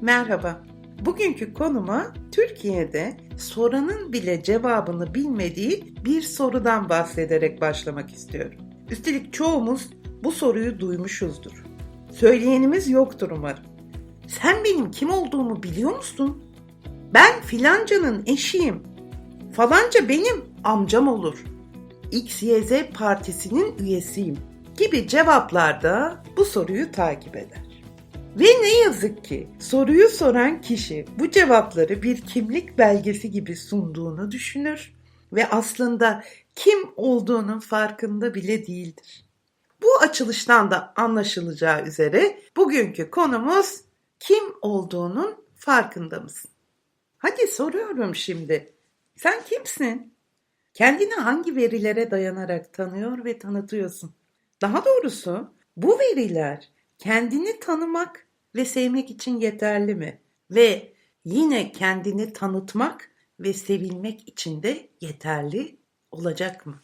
Merhaba. Bugünkü konuma Türkiye'de soranın bile cevabını bilmediği bir sorudan bahsederek başlamak istiyorum. Üstelik çoğumuz bu soruyu duymuşuzdur. Söyleyenimiz yoktur umarım. Sen benim kim olduğumu biliyor musun? Ben filancanın eşiyim. Falanca benim amcam olur. XYZ partisinin üyesiyim gibi cevaplarda bu soruyu takip eder. Ve ne yazık ki soruyu soran kişi bu cevapları bir kimlik belgesi gibi sunduğunu düşünür ve aslında kim olduğunun farkında bile değildir. Bu açılıştan da anlaşılacağı üzere bugünkü konumuz kim olduğunun farkında mısın? Hadi soruyorum şimdi. Sen kimsin? Kendini hangi verilere dayanarak tanıyor ve tanıtıyorsun? Daha doğrusu bu veriler kendini tanımak ve sevmek için yeterli mi? Ve yine kendini tanıtmak ve sevilmek için de yeterli olacak mı?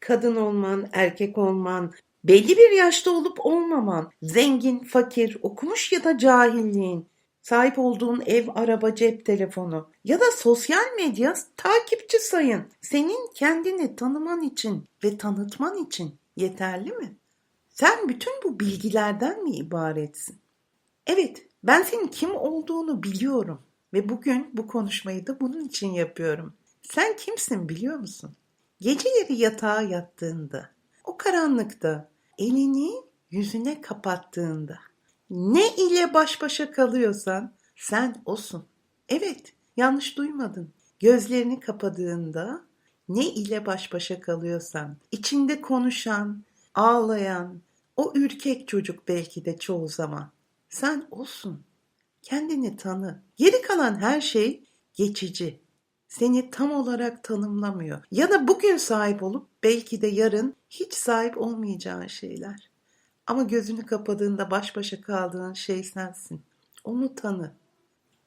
Kadın olman, erkek olman, belli bir yaşta olup olmaman, zengin, fakir, okumuş ya da cahilliğin, sahip olduğun ev, araba, cep telefonu ya da sosyal medya takipçi sayın senin kendini tanıman için ve tanıtman için yeterli mi? Sen bütün bu bilgilerden mi ibaretsin? Evet, ben senin kim olduğunu biliyorum ve bugün bu konuşmayı da bunun için yapıyorum. Sen kimsin biliyor musun? Geceleri yatağa yattığında, o karanlıkta elini yüzüne kapattığında, ne ile baş başa kalıyorsan sen osun. Evet, yanlış duymadın. Gözlerini kapadığında ne ile baş başa kalıyorsan, içinde konuşan, ağlayan, o ürkek çocuk belki de çoğu zaman. Sen olsun. Kendini tanı. Geri kalan her şey geçici. Seni tam olarak tanımlamıyor. Ya da bugün sahip olup belki de yarın hiç sahip olmayacağın şeyler. Ama gözünü kapadığında baş başa kaldığın şey sensin. Onu tanı.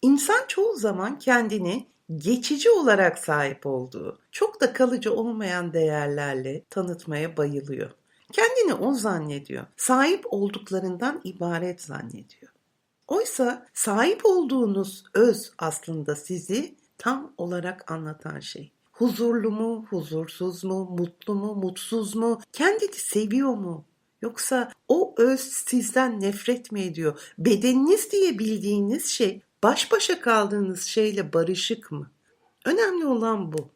İnsan çoğu zaman kendini geçici olarak sahip olduğu, çok da kalıcı olmayan değerlerle tanıtmaya bayılıyor. Kendini o zannediyor. Sahip olduklarından ibaret zannediyor. Oysa sahip olduğunuz öz aslında sizi tam olarak anlatan şey. Huzurlu mu, huzursuz mu, mutlu mu, mutsuz mu, kendini seviyor mu? Yoksa o öz sizden nefret mi ediyor? Bedeniniz diye bildiğiniz şey baş başa kaldığınız şeyle barışık mı? Önemli olan bu.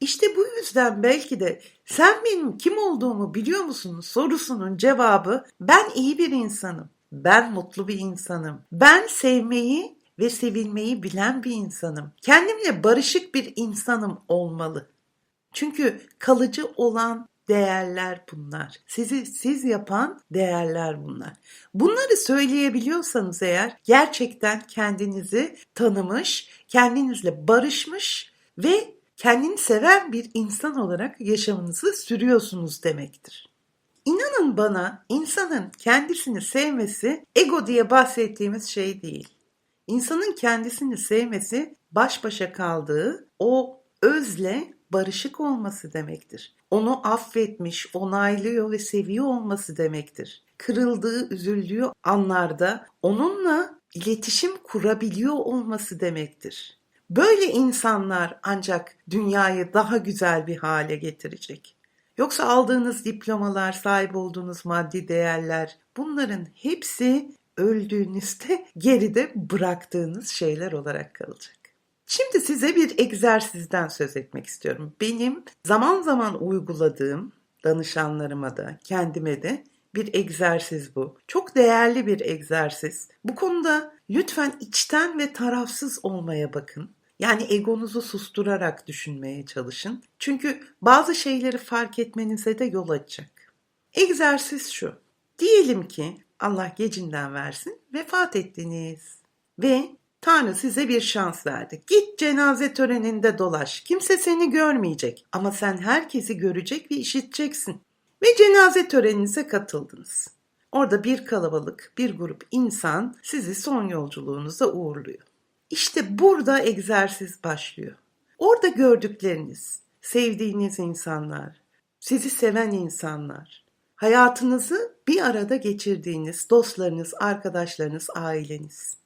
İşte bu yüzden belki de sen benim kim olduğumu biliyor musun sorusunun cevabı ben iyi bir insanım. Ben mutlu bir insanım. Ben sevmeyi ve sevilmeyi bilen bir insanım. Kendimle barışık bir insanım olmalı. Çünkü kalıcı olan değerler bunlar. Sizi siz yapan değerler bunlar. Bunları söyleyebiliyorsanız eğer gerçekten kendinizi tanımış, kendinizle barışmış ve kendini seven bir insan olarak yaşamınızı sürüyorsunuz demektir. İnanın bana insanın kendisini sevmesi ego diye bahsettiğimiz şey değil. İnsanın kendisini sevmesi baş başa kaldığı o özle barışık olması demektir. Onu affetmiş, onaylıyor ve seviyor olması demektir. Kırıldığı, üzüldüğü anlarda onunla iletişim kurabiliyor olması demektir. Böyle insanlar ancak dünyayı daha güzel bir hale getirecek. Yoksa aldığınız diplomalar, sahip olduğunuz maddi değerler bunların hepsi öldüğünüzde geride bıraktığınız şeyler olarak kalacak. Şimdi size bir egzersizden söz etmek istiyorum. Benim zaman zaman uyguladığım danışanlarıma da kendime de bir egzersiz bu. Çok değerli bir egzersiz. Bu konuda lütfen içten ve tarafsız olmaya bakın. Yani egonuzu susturarak düşünmeye çalışın. Çünkü bazı şeyleri fark etmenize de yol açacak. Egzersiz şu. Diyelim ki Allah gecinden versin vefat ettiniz ve Tanrı size bir şans verdi. Git cenaze töreninde dolaş. Kimse seni görmeyecek ama sen herkesi görecek ve işiteceksin. Ve cenaze töreninize katıldınız. Orada bir kalabalık, bir grup insan sizi son yolculuğunuza uğurluyor. İşte burada egzersiz başlıyor. Orada gördükleriniz, sevdiğiniz insanlar, sizi seven insanlar, hayatınızı bir arada geçirdiğiniz dostlarınız, arkadaşlarınız, aileniz.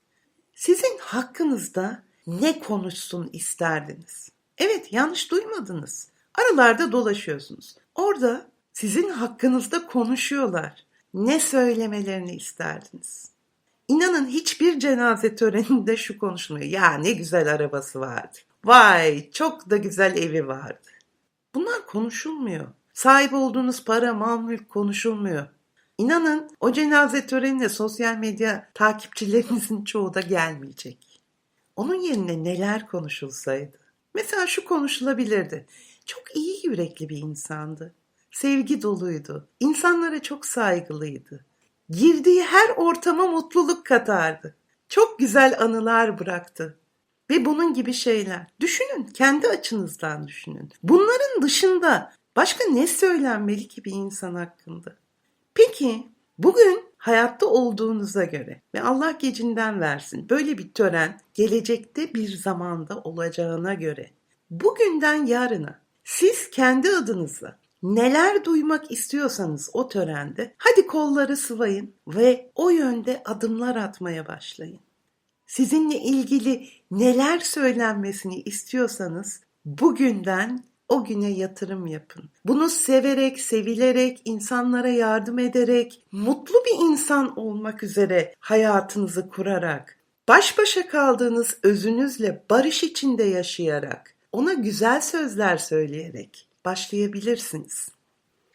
Sizin hakkınızda ne konuşsun isterdiniz? Evet yanlış duymadınız. Aralarda dolaşıyorsunuz. Orada sizin hakkınızda konuşuyorlar. Ne söylemelerini isterdiniz? İnanın hiçbir cenaze töreninde şu konuşmuyor. Ya ne güzel arabası vardı. Vay çok da güzel evi vardı. Bunlar konuşulmuyor. Sahip olduğunuz para, mal, mülk konuşulmuyor. İnanın o cenaze törenine sosyal medya takipçilerinizin çoğu da gelmeyecek. Onun yerine neler konuşulsaydı? Mesela şu konuşulabilirdi. Çok iyi yürekli bir insandı. Sevgi doluydu. İnsanlara çok saygılıydı. Girdiği her ortama mutluluk katardı. Çok güzel anılar bıraktı. Ve bunun gibi şeyler. Düşünün, kendi açınızdan düşünün. Bunların dışında başka ne söylenmeli ki bir insan hakkında? Peki bugün hayatta olduğunuza göre ve Allah gecinden versin böyle bir tören gelecekte bir zamanda olacağına göre bugünden yarına siz kendi adınıza neler duymak istiyorsanız o törende hadi kolları sıvayın ve o yönde adımlar atmaya başlayın. Sizinle ilgili neler söylenmesini istiyorsanız bugünden o güne yatırım yapın. Bunu severek, sevilerek, insanlara yardım ederek, mutlu bir insan olmak üzere hayatınızı kurarak, baş başa kaldığınız özünüzle barış içinde yaşayarak, ona güzel sözler söyleyerek başlayabilirsiniz.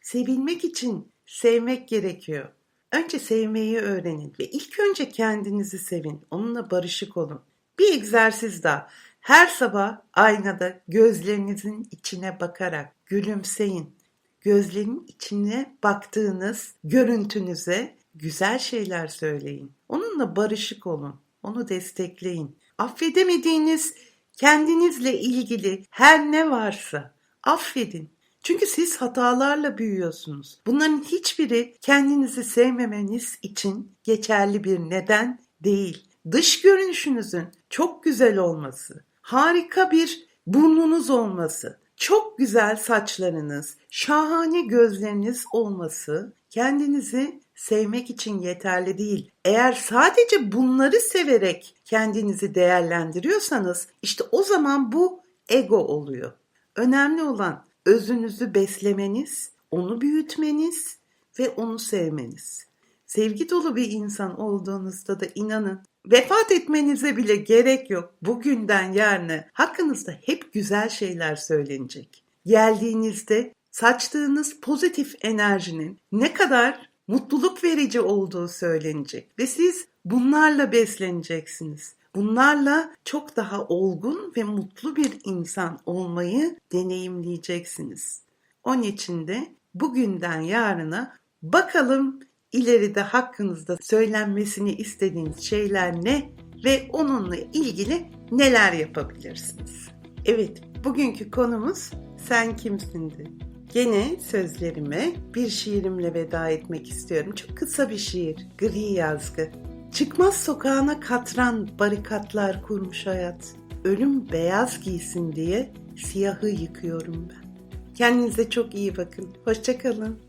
Sevilmek için sevmek gerekiyor. Önce sevmeyi öğrenin ve ilk önce kendinizi sevin. Onunla barışık olun. Bir egzersiz daha. Her sabah aynada gözlerinizin içine bakarak gülümseyin. Gözlerinin içine baktığınız görüntünüze güzel şeyler söyleyin. Onunla barışık olun. Onu destekleyin. Affedemediğiniz kendinizle ilgili her ne varsa affedin. Çünkü siz hatalarla büyüyorsunuz. Bunların hiçbiri kendinizi sevmemeniz için geçerli bir neden değil. Dış görünüşünüzün çok güzel olması, harika bir burnunuz olması, çok güzel saçlarınız, şahane gözleriniz olması kendinizi sevmek için yeterli değil. Eğer sadece bunları severek kendinizi değerlendiriyorsanız işte o zaman bu ego oluyor. Önemli olan özünüzü beslemeniz, onu büyütmeniz ve onu sevmeniz. Sevgi dolu bir insan olduğunuzda da inanın vefat etmenize bile gerek yok. Bugünden yarına hakkınızda hep güzel şeyler söylenecek. Geldiğinizde saçtığınız pozitif enerjinin ne kadar mutluluk verici olduğu söylenecek ve siz bunlarla besleneceksiniz. Bunlarla çok daha olgun ve mutlu bir insan olmayı deneyimleyeceksiniz. Onun için de bugünden yarına bakalım ileride hakkınızda söylenmesini istediğiniz şeyler ne ve onunla ilgili neler yapabilirsiniz. Evet, bugünkü konumuz sen kimsindi? Gene sözlerime bir şiirimle veda etmek istiyorum. Çok kısa bir şiir, gri yazgı. Çıkmaz sokağına katran barikatlar kurmuş hayat. Ölüm beyaz giysin diye siyahı yıkıyorum ben. Kendinize çok iyi bakın. Hoşçakalın.